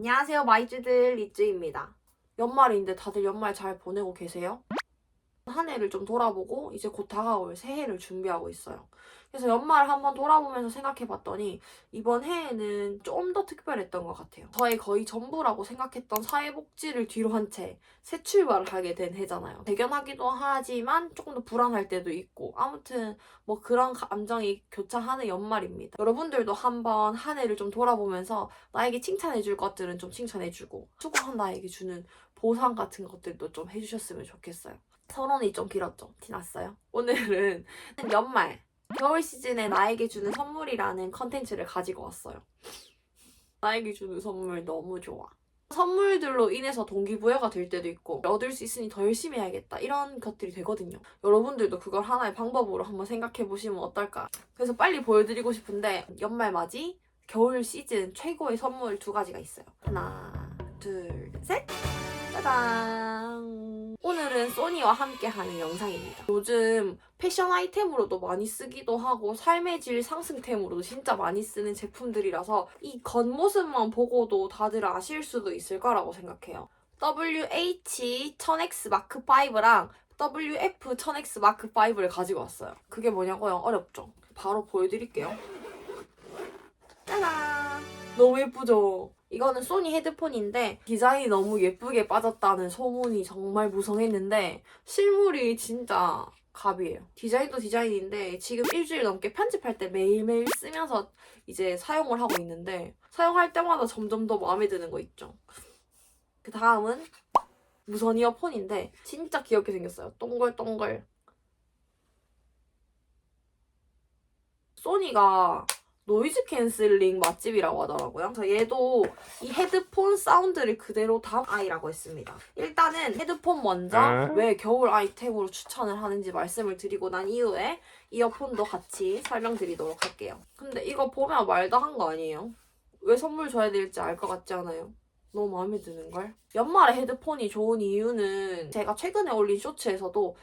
안녕하세요 마이즈들 리즈입니다. 연말인데 다들 연말 잘 보내고 계세요? 한 해를 좀 돌아보고 이제 곧 다가올 새해를 준비하고 있어요. 그래서 연말을 한번 돌아보면서 생각해봤더니 이번 해에는 좀 더 특별했던 것 같아요. 저의 거의 전부라고 생각했던 사회복지를 뒤로 한 채 새 출발을 하게 된 해잖아요. 대견하기도 하지만 조금 더 불안할 때도 있고 아무튼 뭐 그런 감정이 교차하는 연말입니다. 여러분들도 한번 한 해를 좀 돌아보면서 나에게 칭찬해줄 것들은 좀 칭찬해주고 수고한 나에게 주는 보상 같은 것들도 좀 해주셨으면 좋겠어요. 서론이 좀 길었죠? 티났어요? 오늘은 연말 겨울 시즌에 나에게 주는 선물이라는 컨텐츠를 가지고 왔어요. 나에게 주는 선물 너무 좋아. 선물들로 인해서 동기부여가 될 때도 있고 얻을 수 있으니 더 열심히 해야겠다 이런 것들이 되거든요. 여러분들도 그걸 하나의 방법으로 한번 생각해 보시면 어떨까. 그래서 빨리 보여드리고 싶은데 연말 맞이 겨울 시즌 최고의 선물 두 가지가 있어요. 하나, 둘, 셋. 짜잔! 오늘은 소니와 함께 하는 영상입니다. 요즘 패션 아이템으로도 많이 쓰기도 하고 삶의 질 상승템으로도 진짜 많이 쓰는 제품들이라서 이 겉모습만 보고도 다들 아실 수도 있을 거라고 생각해요. WH-1000X 마크 5랑 WF-1000X 마크 5를 가지고 왔어요. 그게 뭐냐고요? 어렵죠? 바로 보여드릴게요. 짜잔! 너무 예쁘죠? 이거는 소니 헤드폰인데 디자인이 너무 예쁘게 빠졌다는 소문이 정말 무성했는데 실물이 진짜 갑이에요. 디자인도 디자인인데 지금 일주일 넘게 편집할 때 매일매일 쓰면서 이제 사용을 하고 있는데 사용할 때마다 점점 더 마음에 드는 거 있죠. 그 다음은 무선 이어폰인데 진짜 귀엽게 생겼어요. 동글동글. 소니가 노이즈 캔슬링 맛집이라고 하더라고요. 그래서 얘도 이 헤드폰 사운드를 그대로 담은 아이라고 했습니다. 일단은 헤드폰 먼저 아. 왜 겨울 아이템으로 추천을 하는지 말씀을 드리고 난 이후에 이어폰도 같이 설명드리도록 할게요. 근데 이거 보면 말도 한 거 아니에요? 왜 선물 줘야 될지 알 것 같지 않아요? 너무 마음에 드는걸? 연말에 헤드폰이 좋은 이유는 제가 최근에 올린 쇼츠에서도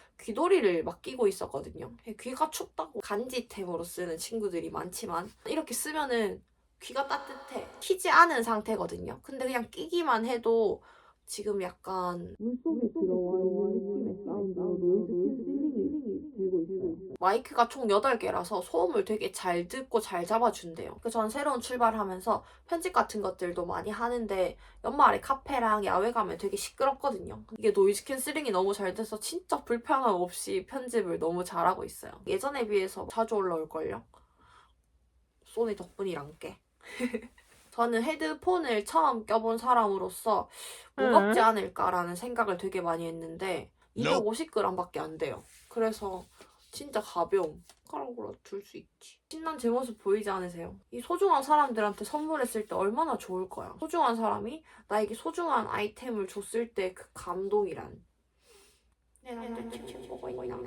막 끼고 있었거든요. 귀가 춥다고 간지템으로 쓰는 친구들이 많지만 이렇게 쓰면은 귀가 따뜻해. 키지 않은 상태거든요. 근데 그냥 끼기만 해도 지금 약간 물속에 들어와 있는 느낌의 사운드로 노이즈 캔슬링이 되고 있어요. 마이크가 총 8개라서 소음을 되게 잘 듣고 잘 잡아준대요. 그래서 전 새로운 출발을 하면서 편집 같은 것들도 많이 하는데 연말에 카페랑 야외 가면 되게 시끄럽거든요. 이게 노이즈 캔슬링이 너무 잘 돼서 진짜 불편함 없이 편집을 너무 잘하고 있어요. 예전에 비해서 자주 올라올걸요? 소니 덕분이란 게. 저는 헤드폰을 처음 껴본 사람으로서 무겁지 않을까라는 생각을 되게 많이 했는데 250g밖에 안 돼요. 그래서 진짜 가벼움. 가락으로 둘 수 있지. 신난 제 모습 보이지 않으세요? 이 소중한 사람들한테 선물했을 때 얼마나 좋을 거야. 소중한 사람이 나에게 소중한 아이템을 줬을 때 그 감동이란. 내 남자친구 보고 있나?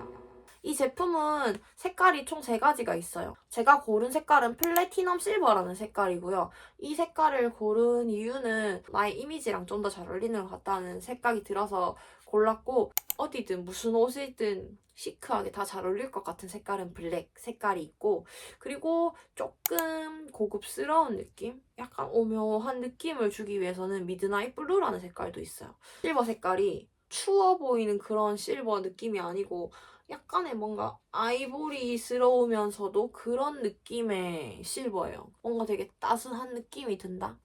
이 제품은 색깔이 총세 가지가 있어요. 제가 고른 색깔은 플래티넘 실버라는 색깔이고요. 이 색깔을 고른 이유는 나의 이미지랑 좀 더 잘 어울리는 것 같다는 생각이 들어서 골랐고 어디든 무슨 옷이든 시크하게 다 잘 어울릴 것 같은 색깔은 블랙 색깔이 있고 그리고 조금 고급스러운 느낌? 약간 오묘한 느낌을 주기 위해서는 미드나잇 블루라는 색깔도 있어요. 실버 색깔이 추워 보이는 그런 실버 느낌이 아니고 약간의 뭔가 아이보리스러우면서도 그런 느낌의 실버예요. 뭔가 되게 따스한 느낌이 든다.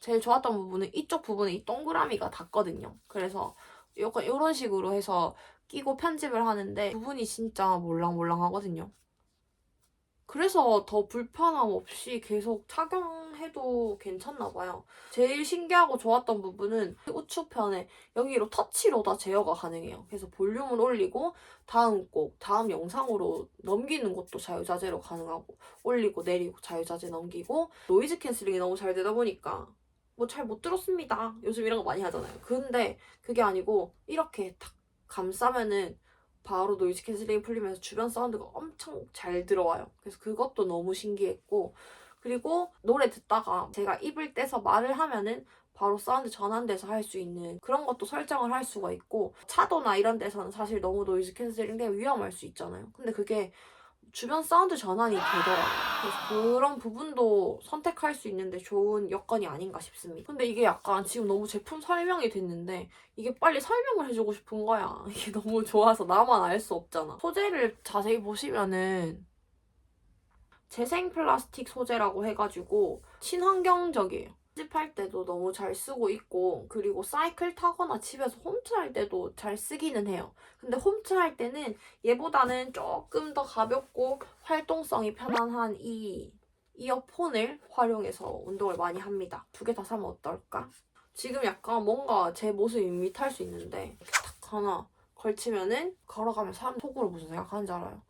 제일 좋았던 부분은 이쪽 부분에 이 동그라미가 닿거든요. 그래서 약간 이런 식으로 해서 끼고 편집을 하는데 부분이 진짜 몰랑몰랑하거든요. 그래서 더 불편함 없이 계속 착용 해도 괜찮나 봐요. 제일 신기하고 좋았던 부분은 우측편에 여기로 터치로 다 제어가 가능해요. 그래서 볼륨을 올리고 다음 곡, 다음 영상으로 넘기는 것도 자유자재로 가능하고 올리고 내리고 자유자재 넘기고 노이즈 캔슬링이 너무 잘 되다 보니까 뭐 잘 못 들었습니다. 요즘 이런 거 많이 하잖아요. 근데 그게 아니고 이렇게 탁 감싸면은 바로 노이즈 캔슬링이 풀리면서 주변 사운드가 엄청 잘 들어와요. 그래서 그것도 너무 신기했고 그리고 노래 듣다가 제가 입을 떼서 말을 하면은 바로 사운드 전환돼서 할 수 있는 그런 것도 설정을 할 수가 있고 차도나 이런 데서는 사실 너무 노이즈 캔슬링 때문에 위험할 수 있잖아요. 근데 그게 주변 사운드 전환이 되더라고요. 그래서 그런 부분도 선택할 수 있는데 좋은 여건이 아닌가 싶습니다. 근데 이게 약간 지금 너무 제품 설명이 됐는데 이게 빨리 설명을 해주고 싶은 거야. 이게 너무 좋아서 나만 알 수 없잖아. 소재를 자세히 보시면은 재생 플라스틱 소재라고 해가지고 친환경적이에요. 편집할 때도 너무 잘 쓰고 있고 그리고 사이클 타거나 집에서 홈트 할 때도 잘 쓰기는 해요. 근데 홈트 할 때는 얘보다는 조금 더 가볍고 활동성이 편안한 이 이어폰을 활용해서 운동을 많이 합니다. 두 개 다 사면 어떨까? 지금 약간 뭔가 제 모습 이밋할 수 있는데 딱 하나 걸치면은 걸어가면 사람 속으로 무슨 생각하는지 알아요?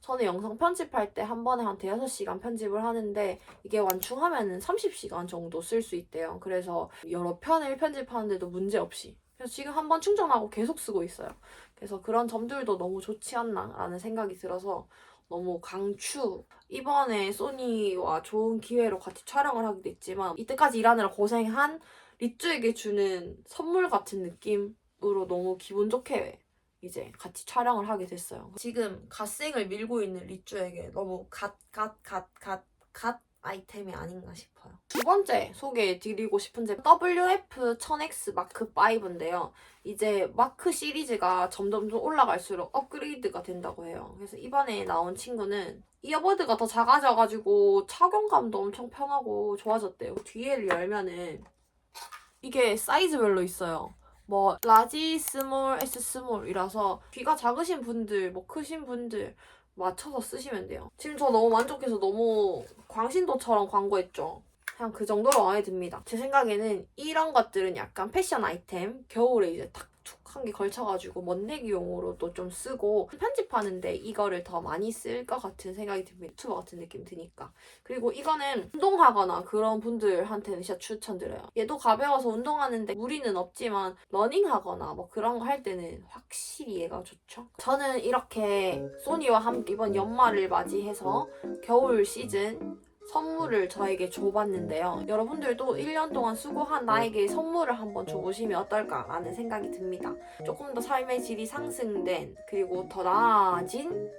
저는 영상 편집할 때 한 번에 한 대여섯 시간 편집을 하는데 이게 완충하면은 30시간 정도 쓸 수 있대요. 그래서 여러 편을 편집하는데도 문제 없이. 그래서 지금 한 번 충전하고 계속 쓰고 있어요. 그래서 그런 점들도 너무 좋지 않나 라는 생각이 들어서 너무 강추. 이번에 소니와 좋은 기회로 같이 촬영을 하게 됐지만 이때까지 일하느라 고생한 리쭈에게 주는 선물 같은 느낌 으로 너무 기분 좋게 이제 같이 촬영을 하게 됐어요. 지금 갓생을 밀고 있는 리쭈에게 너무 갓, 갓, 갓, 갓, 갓 아이템이 아닌가 싶어요. 두 번째 소개해드리고 싶은 제품 WF-1000X 마크 5인데요. 이제 마크 시리즈가 점점 좀 올라갈수록 업그레이드가 된다고 해요. 그래서 이번에 나온 친구는 이어버드가 더 작아져가지고 착용감도 엄청 편하고 좋아졌대요. 뒤에를 열면은 이게 사이즈별로 있어요. 뭐 라지, 스몰, S 스몰이라서 귀가 작으신 분들, 뭐 크신 분들 맞춰서 쓰시면 돼요. 지금 저 너무 만족해서 너무 광신도처럼 광고했죠. 그냥 그 정도로 마음에 듭니다. 제 생각에는 이런 것들은 약간 패션 아이템, 겨울에 이제 탁 툭한개 걸쳐가지고 멋내기용으로도 좀 쓰고 편집하는데 이거를 더 많이 쓸 것 같은 생각이 듭니다. 유튜버 같은 느낌 드니까. 그리고 이거는 운동하거나 그런 분들한테는 진짜 추천드려요. 얘도 가벼워서 운동하는데 무리는 없지만 러닝하거나 뭐 그런 거 할 때는 확실히 얘가 좋죠. 저는 이렇게 소니와 함께 이번 연말을 맞이해서 겨울 시즌 선물을 저에게 줘봤는데요. 여러분들도 1년 동안 수고한 나에게 선물을 한번 줘보시면 어떨까라는 생각이 듭니다. 조금 더 삶의 질이 상승된 그리고 더 나아진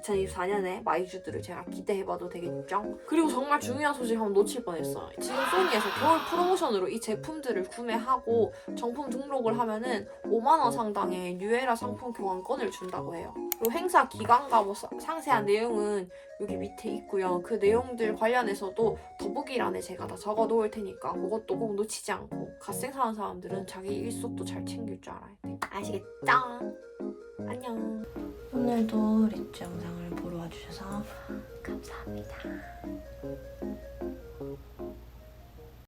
2024년에 마이주들을 제가 기대해봐도 되겠죠? 그리고 정말 중요한 소식 한번 놓칠 뻔했어요. 지금 소니에서 겨울 프로모션으로 이 제품들을 구매하고 정품 등록을 하면은 5만원 상당의 뉴에라 상품 교환권을 준다고 해요. 그리고 행사 기간과 뭐 사- 상세한 내용은 여기 밑에 있고요. 그 내용들 관련해서도 더보기란에 제가 다 적어 놓을 테니까 그것도 꼭 놓치지 않고 갓생 사는 사람들은 자기 일속도 잘 챙길 줄 알아야 돼. 아시겠죠? 안녕. 오늘도 리츠 영상을 보러 와주셔서 감사합니다.